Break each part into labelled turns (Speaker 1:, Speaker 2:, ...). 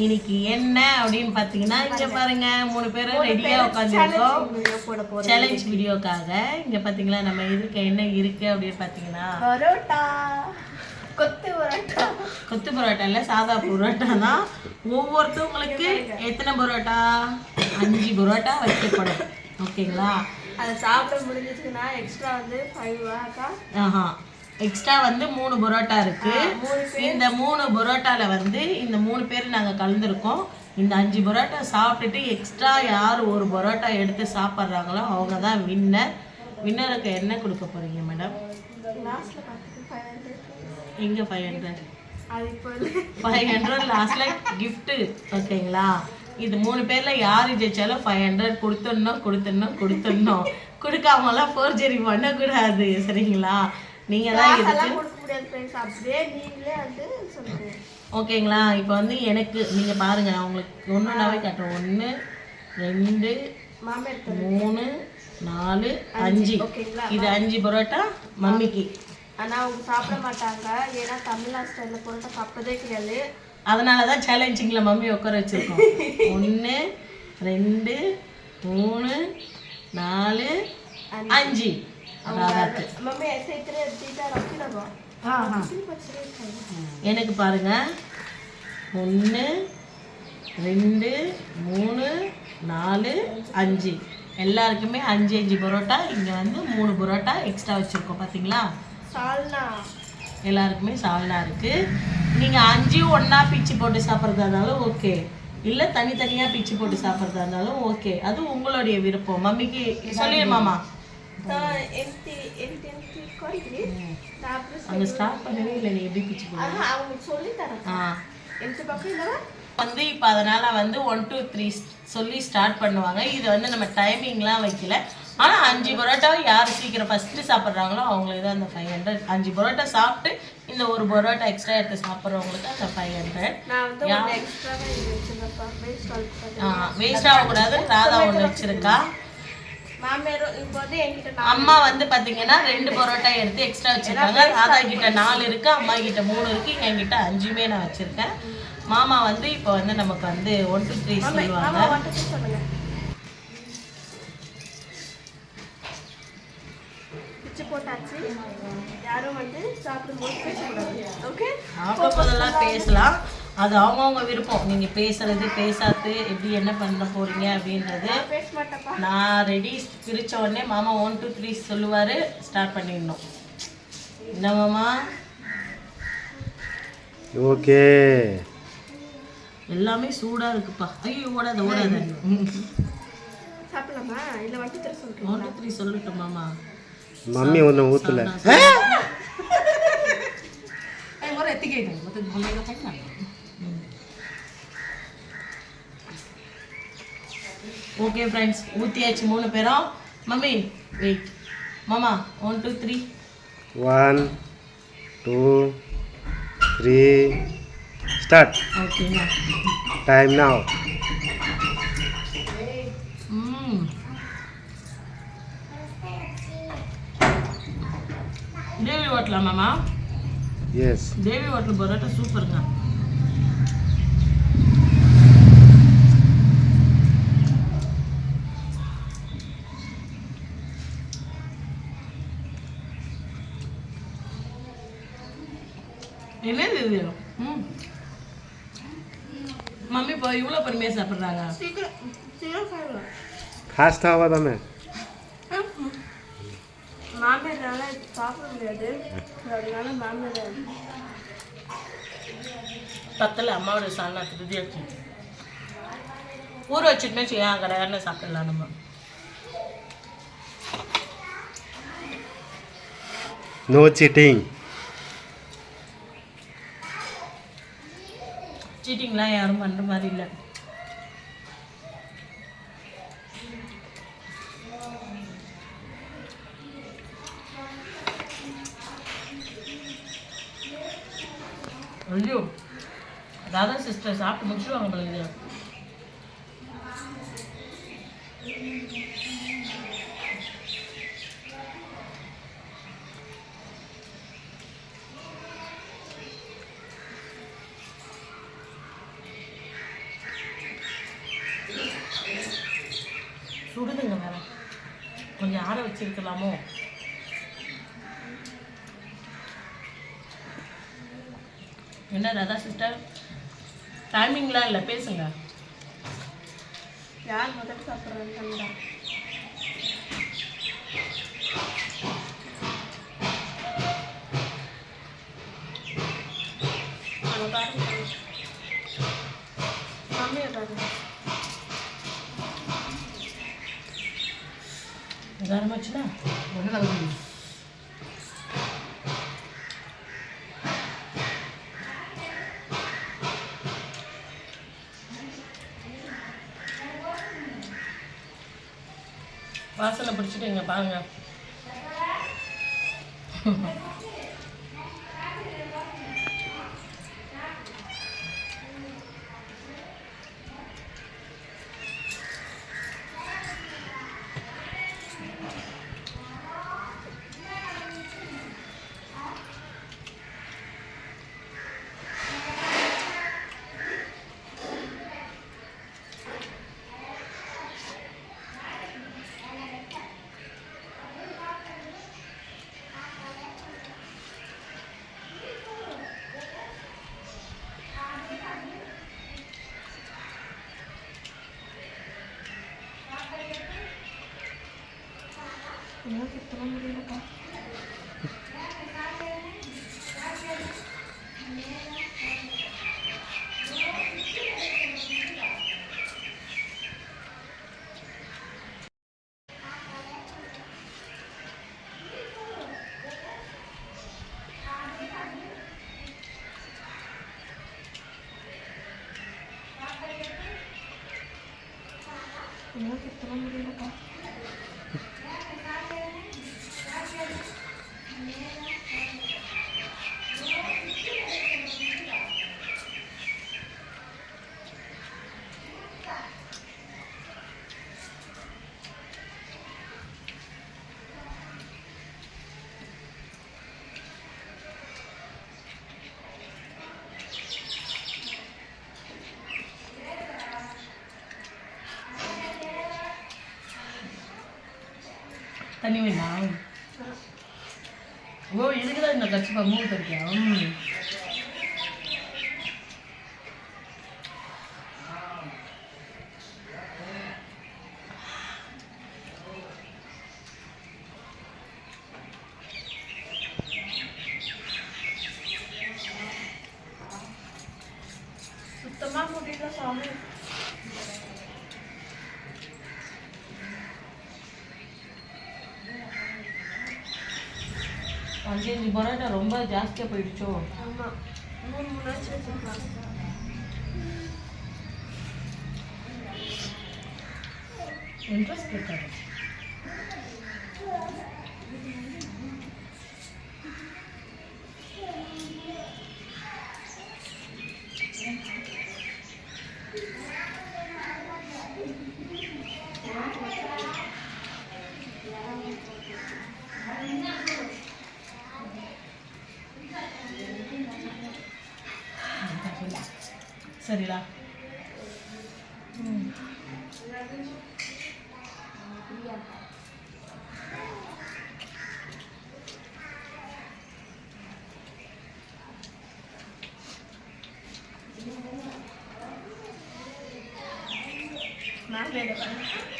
Speaker 1: இன்னைக்கு என்ன அப்படின்னு பாத்தீங்கன்னா இங்க பாருங்க மூணு பேரும் ரெடியா உட்காந்துருக்கோம். சேலஞ்ச் வீடியோக்காக இங்க பாத்தீங்களா நம்ம இதுக்கு என்ன இருக்கு அப்படின்னு பாத்தீங்கன்னா
Speaker 2: பரோட்டா. கொத்து பரோட்டா.
Speaker 1: கொத்து பரோட்டா இல்ல சாதா பரோட்டா தான். ஒவ்வொருத்தவங்களுக்கு எத்தனை பரோட்டா? அஞ்சு பரோட்டா வைக்கப்படும். ஓகேங்களா?
Speaker 2: அதை சாப்பிட முடிஞ்சிச்சுன்னா எக்ஸ்ட்ரா வந்து ஃபைவ்
Speaker 1: ஆஹா. எக்ஸ்ட்ரா வந்து மூணு பரோட்டா இருக்கு. இந்த மூணு பரோட்டால வந்து இந்த மூணு பேர் நாங்க கலந்துருக்கோம். இந்த அஞ்சு பரோட்டா சாப்பிட்டுட்டு எக்ஸ்ட்ரா யார் ஒரு பரோட்டா எடுத்து சாப்பிட்றாங்களோ அவங்க தான் வின்னர் வின்னருக்கு என்ன கொடுக்க போறீங்க மேடம் எங்க ஃபைவ் ஹண்ட்ரட் ஃபைவ் ஹண்ட்ரட் லாஸ்ட்ல கிஃப்ட்டு ஓகேங்களா இது மூணு பேர்ல யார் ஜெயிச்சாலும் ஃபைவ் ஹண்ட்ரட் கொடுத்துடணும் கொடுத்துடணும் கொடுத்துடணும். கொடுக்காமலாம் ஃபோர்ஜரி பண்ணக்கூடாது சரிங்களா? நீங்க தான்
Speaker 2: ஃப்ரெண்ட்ஸ் அப்படியே நீங்களே வந்து சொல்லுங்க.
Speaker 1: ஓகேங்களா? இப்போ வந்து எனக்கு நீங்கள் பாருங்க நான் உங்களுக்கு ஒன்றுனாவே காட்டுறேன். ஒன்று ரெண்டு மூணு நாலு அஞ்சு. இது அஞ்சு பரோட்டா மம்மிக்கு.
Speaker 2: ஆனா அவங்க சாப்பிட மாட்டாங்க. ஏன்னா தமிழ்நாடு ஸ்டைல்ல பரோட்டா சாப்பிட்டதே கிடையாது.
Speaker 1: அதனால தான் சேலஞ்சிங்கில் மம்மி உட்கார வச்சுருக்கோம். ஒன்று ரெண்டு மூணு நாலு அஞ்சு. எனக்கு பாருங்க. ஒன்று ரெண்டு மூணு நாலு அஞ்சு. எல்லாருக்குமே அஞ்சு அஞ்சு பரோட்டா. இங்கே வந்து மூணு பரோட்டா எக்ஸ்ட்ரா வச்சுருக்கோம். பார்த்தீங்களா
Speaker 2: சால்னா.
Speaker 1: எல்லாருக்குமே சால்னா இருக்குது நீங்கள் அஞ்சு ஒன்றா பிச்சு போட்டு சாப்பிட்றதா இருந்தாலும் ஓகே. இல்லை தனித்தனியாக பிச்சு போட்டு சாப்பிட்றதா இருந்தாலும் ஓகே. அது உங்களுடைய விருப்பம். மம்மிக்கு
Speaker 2: சொல்லிடுமாமா அப்புறம்
Speaker 1: அங்கே ஸ்டார்ட் பண்ணவே இல்லை நீ எப்படி பிச்சு போடு
Speaker 2: ஆஹா, அவங்களுக்கு சொல்லி தரேன்
Speaker 1: ஆ
Speaker 2: எம்டி பக்கம் இல்லவா
Speaker 1: வந்து இப்போ அதனால வந்து ஒன் டூ த்ரீ சொல்லி ஸ்டார்ட் பண்ணுவாங்க. இது வந்து நம்ம டைமிங்லாம் வைக்கல. ஆனால் அஞ்சு பரோட்டாவை யார் சீக்கிரம் ஃபஸ்ட்டு சாப்பிட்றாங்களோ அவங்களுக்கு தான் அந்த ஃபைவ் ஹண்ட்ரட் அஞ்சு பரோட்டா சாப்பிட்டு இந்த ஒரு பரோட்டா எக்ஸ்ட்ரா எடுத்து சாப்பிட்றவங்களுக்கு அந்த ஃபைவ் ஹண்ட்ரட்
Speaker 2: வேஸ்ட்
Speaker 1: ஆகக்கூடாது ராதா ஒன்று வச்சிருக்கா
Speaker 2: மாமியாரும் இப்போ வந்து என்கிட்ட நான்
Speaker 1: அம்மா வந்து பாத்தீங்கன்னா ரெண்டு பரோட்டா எடுத்து எக்ஸ்ட்ரா வச்சிருக்காங்க. ராதா கிட்ட நாலு இருக்கு அம்மா கிட்ட மூணு இருக்கு என்கிட்ட அஞ்சுமே நான் வச்சிருக்கேன். மாமா வந்து இப்போ வந்து நமக்கு வந்து ஒன் டூ த்ரீ சொல்லுவாங்க.
Speaker 2: போட்டாச்சு. யாரும் வந்து சாப்பிடும்போது பேசக்கூடாது. ஓகே
Speaker 1: பேசலாம். அது அவங்கவுங்க விருப்பம். நீங்க பேசுறது பேசாது எப்படி என்ன பண்ண போறீங்க அப்படின்றது. நான் ரெடி பிரிச்ச உடனே மாமா ஒன் டூ த்ரீ சொல்லுவாரு ஸ்டார்ட் பண்ணிடணும். என்ன மாமா?
Speaker 3: ஓகே.
Speaker 1: எல்லாமே சூடா இருக்குப்பா. ஐயோ ஓடாத ஓடாத.
Speaker 2: சாப்பிடலாமா? இல்லை வட்டி தர சொல்கிறேன்
Speaker 1: ஒன் டூ த்ரீ சொல்லட்டும் மாமா.
Speaker 3: மம்மி ஒன்று ஊற்றல
Speaker 1: ஓகே ஃப்ரெண்ட்ஸ் ஊற்றியாச்சு மூணு பேரும். மம்மி வெயிட் மாமா one two three
Speaker 3: one two three start
Speaker 1: ஓகேங்க
Speaker 3: டைம் now.
Speaker 1: ம் தேவி ஹோட்டலா மாமா?
Speaker 3: எஸ்
Speaker 1: தேவி ஹோட்டல் பரோட்டா சூப்பருங்க என்னது இது? ம். மம்மி இப்போ இவ்வளோ பொறுமையாக சாப்பிட்றாங்க.
Speaker 2: சீக்கிரம் சீக்கிரம் சாப்பிடலாம்
Speaker 3: ஃபாஸ்ட் ஆவா தானே?
Speaker 2: மாமியார்னால சாப்பிட முடியாது. அதனால மாமியார்
Speaker 1: பத்தில் அம்மாவோட சால்னா திருதி வச்சு ஊற வச்சுட்டுமே செய்ய கடையாரில் சாப்பிடலாம் நம்ம.
Speaker 3: நோ சீட்டிங்
Speaker 1: சீட்டிங்லாம் யாரும் பண்ணுற மாதிரி இல்லை. ஐயோ. அதான் சிஸ்டர் சாப்பிட்டு முடிச்சுருவாங்க போல ஆற வச்சிருக்கலாமோ? என்ன ராதா சிஸ்டர் டைமிங்லாம் இல்லை பேசுங்க.
Speaker 2: யார் முதல்ல சாப்பிட்றது கண்டா
Speaker 1: ஒன்று கலந்து வாசனை பிடிச்சிட்டு இங்கே பாருங்க
Speaker 2: Thank you.
Speaker 1: தண்ணி வேணாம்? ஓ இதுக்குதான் இந்த கட்சிப்பா மூணு தெரியா ம்
Speaker 2: சுத்தமாக முடியல சாமி
Speaker 1: அஞ்சு அஞ்சு பரோட்டா ரொம்ப ஜாஸ்தியாக போயிடுச்சோ
Speaker 2: ஆமாம் மூணு மூணாச்சு வச்சுருக்கலாம்
Speaker 1: இன்ட்ரெஸ்ட் இருக்காது சரிடா ம்
Speaker 2: மேலே பாருங்க
Speaker 1: இந்த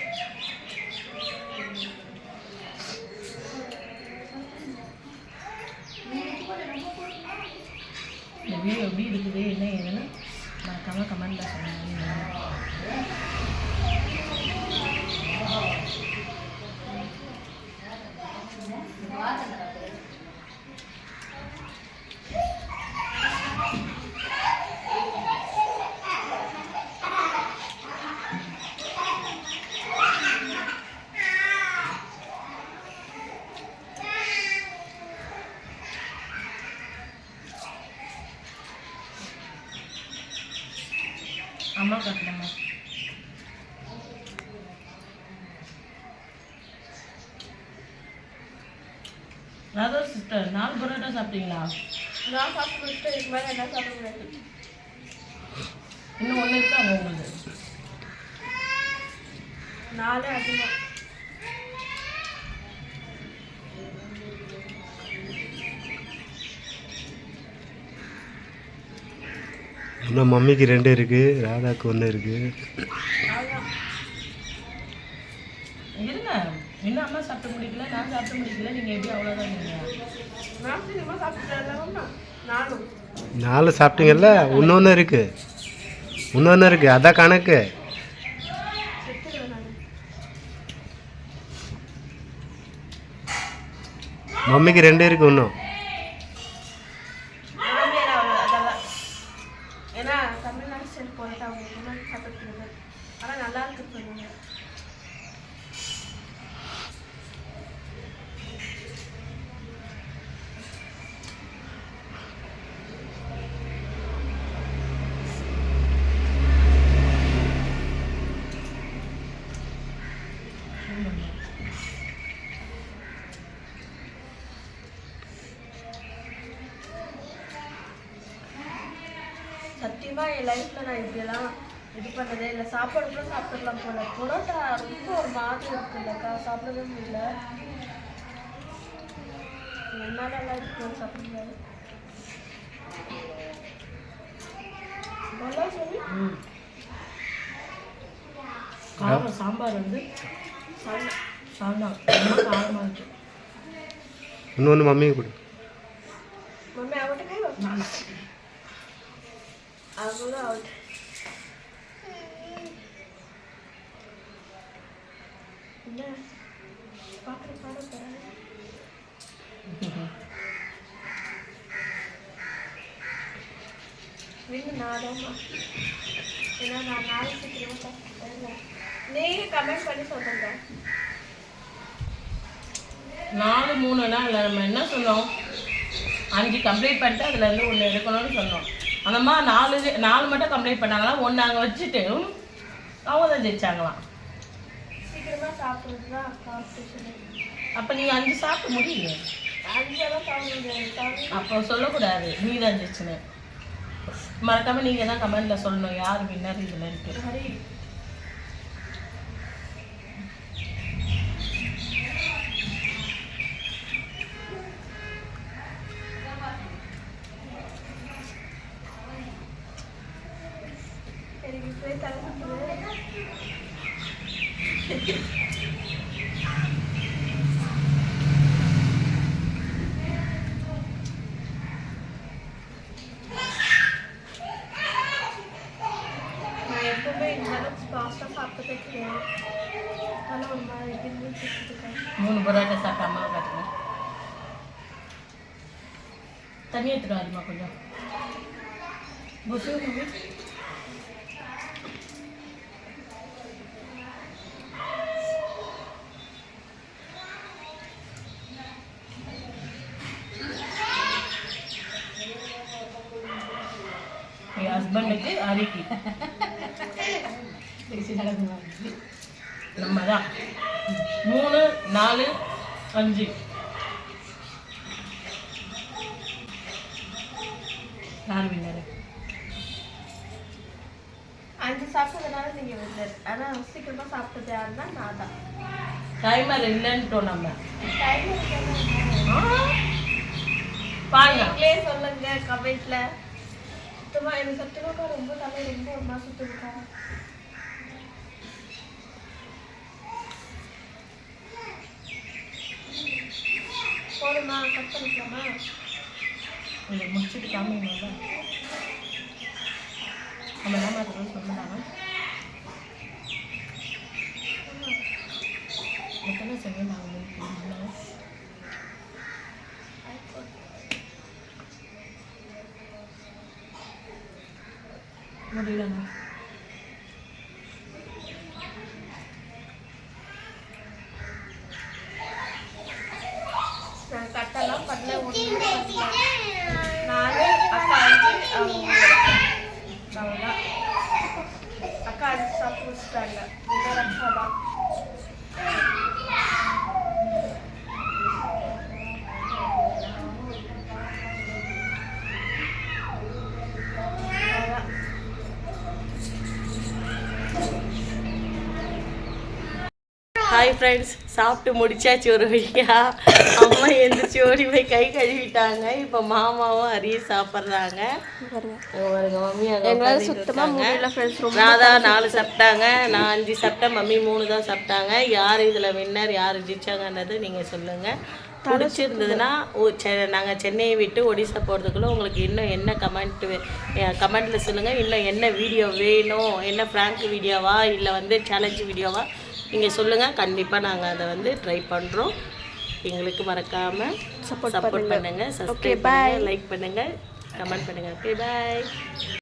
Speaker 1: ராதா சிஸ்டர் நாலு பரோட்டா சாப்பிட்டீங்களா?
Speaker 2: நான் சாப்பிட்டு மேலே என்ன சாப்பிட
Speaker 1: இன்னும் ஒன்று இருக்கா உங்களுக்கு?
Speaker 2: நாலே அதிகம்.
Speaker 3: ஆனால் மம்மிக்கு ரெண்டு இருக்குது ராதாக்கு ஒன்று இருக்குது
Speaker 1: இருங்க. இன்னும் அம்மா சாப்பிட்டு முடிக்கல நான் சாப்பிட்டு முடிக்கல நீங்கள் எப்படி அவ்வளோதான் நீங்கள்
Speaker 2: நானும்
Speaker 3: நாலு. சாப்பிட்டீங்கல்ல? இன்னொன்று இருக்குது இன்னொன்று இருக்குது அதான் கணக்கு. மம்மிக்கு ரெண்டு இருக்குது இன்னும்
Speaker 2: மாமியார் அவ்வளோ அதெல்லாம் ஏன்னா தமிழ்நாடு ஸ்டைல் போயிட்டு அவங்க என்ன சாப்பிட்டுருங்க ஆனால் நல்லா இருக்கு சொல்லுங்க சத்தியமா என் லைஃப்ல நான் இப்படியெல்லாம் இது பண்ணதே இல்லை. சாப்பாடு கூட சாப்பிடலாம் போல. புரோட்டா ரொம்ப ஒரு மாதிரி இருக்குல்லக்கா சாப்பிடவே முடியல. என்னால எல்லாம் இருக்கு சாப்பிட முடியாது.
Speaker 1: காரம் சாம்பார் வந்து ரொம்ப காரமாக இருக்கு.
Speaker 3: இன்னொன்று மம்மிக்கு கொடு.
Speaker 2: மம்மி அவட்ட கை வைப்பா அவ்வளோ என்ன? பார்க்குற பாட போகிறேன் வின்னு நாடாமா ஏன்னா நான் நாளைக்கு திரும்ப சாப்பிட்டேன் நீங்க கமெண்ட் பண்ணி சொல்லுங்க.
Speaker 1: நாலு மூணுனா அதில் நம்ம என்ன சொன்னோம்? அஞ்சு கம்ப்ளீட் பண்ணிட்டு அதுலேருந்து ஒன்று எடுக்கணும்னு சொன்னோம். அந்த அம்மா நாலு நாலு மட்டும் கம்ப்ளீட் பண்ணாங்களாம். ஒன்று அங்கே வச்சுட்டு அவங்க தான் ஜெயிச்சாங்களாம். அப்போ நீங்கள் அஞ்சு
Speaker 2: சாப்பிட முடியாது சாமி.
Speaker 1: அப்போ சொல்லக்கூடாது நீ தான் ஜெயிச்சுன்னு. மறக்காம நீங்கள் தான் கமெண்ட்டில் சொல்லணும் யார் வின்னர் இதுலன்ட்டு
Speaker 2: ஹரி எனக்கு இப்பவே தலை சுத்துது. நான் எப்பவுமே இந்த அளவுக்கு ஃபாஸ்ட்டாக சாப்பிட்டதே கிடையாது ஆனால் ஒரு மாதிரி கிண்டி சுற்றிருக்கேன்
Speaker 1: மூணு பரோட்டா சாப்பிட்டு அம்மா காட்டுங்க தண்ணி எடுத்துட்டு வாருமா கொஞ்சம் புசு மம்மி என் அரிக்கி நம்ம தான் மூணு நாலு அஞ்சு. யார் வின்னரு
Speaker 2: அஞ்சு சாப்பிட்டதுனால நீங்கள் வின்னர் ஆனால் சீக்கிரமாக சாப்பிட்டது யாருன்னா நான் தான்
Speaker 1: டைமர் இல்லைன்ட்டோம் நம்ம.
Speaker 2: டைம்
Speaker 1: ஆ. பாருங்க.
Speaker 2: சொல்லுங்க கமெண்ட்ல சுத்தமா எனக்கு சத்துமாக்கா ரொம்ப தலை ரொம்ப ஒரு மாதிரி சுத்துதுக்கா போதுமா கட் பண்ணிக்கலாமா?
Speaker 1: இதை முடிச்சுட்டு காமிங்கல்ல நம்ம என்ன மாதிரி சொன்னாங்க எத்தனை ஆகுது? முடியலண்ணா
Speaker 2: நான் கட்டெல்லாம் பண்ணல நாலு அக்கா அஞ்சு அக்கா அஞ்சு சாப்பிட்டு இன்னொரு அக்கா தான் அவ்வளோதான்.
Speaker 1: ஹாய் ஃப்ரெண்ட்ஸ் சாப்பிட்டு முடிச்சாச்சு ஒரு வழியா. அம்மா எந்திரிச்சு ஓடி போய் கை கழுவிட்டாங்க. இப்போ மாமாவும் அரியும் சாப்பிட்றாங்க.
Speaker 2: ரொம்ப
Speaker 1: ராதா நாலு சாப்பிட்டாங்க. நான் அஞ்சு சாப்பிட்டேன் மம்மி மூணு தான் சாப்பிட்டாங்க. யார் இதில் வின்னர் யார் ஜெயிச்சாங்கன்றது நீங்கள் சொல்லுங்கள் பிடிச்சிருந்ததுன்னா நாங்கள் சென்னையை விட்டு ஒடிசா போகிறதுக்குள்ளே உங்களுக்கு இன்னும் என்ன கமெண்ட் கமெண்ட்டில் சொல்லுங்கள் இன்னும் என்ன வீடியோ வேணும்? என்ன ஃப்ராங்க் வீடியோவா இல்லை வந்து சேலஞ்ச் வீடியோவா நீங்கள் சொல்லுங்கள் கண்டிப்பாக நாங்கள் அதை வந்து ட்ரை பண்ணுறோம் எங்களுக்கு மறக்காமல் சப்போர்ட் பண்ணுங்கள் சப்ஸ்கிரைப் பண்ணுங்கள் லைக் பண்ணுங்கள் கமெண்ட் பண்ணுங்கள் ஓகே பாய்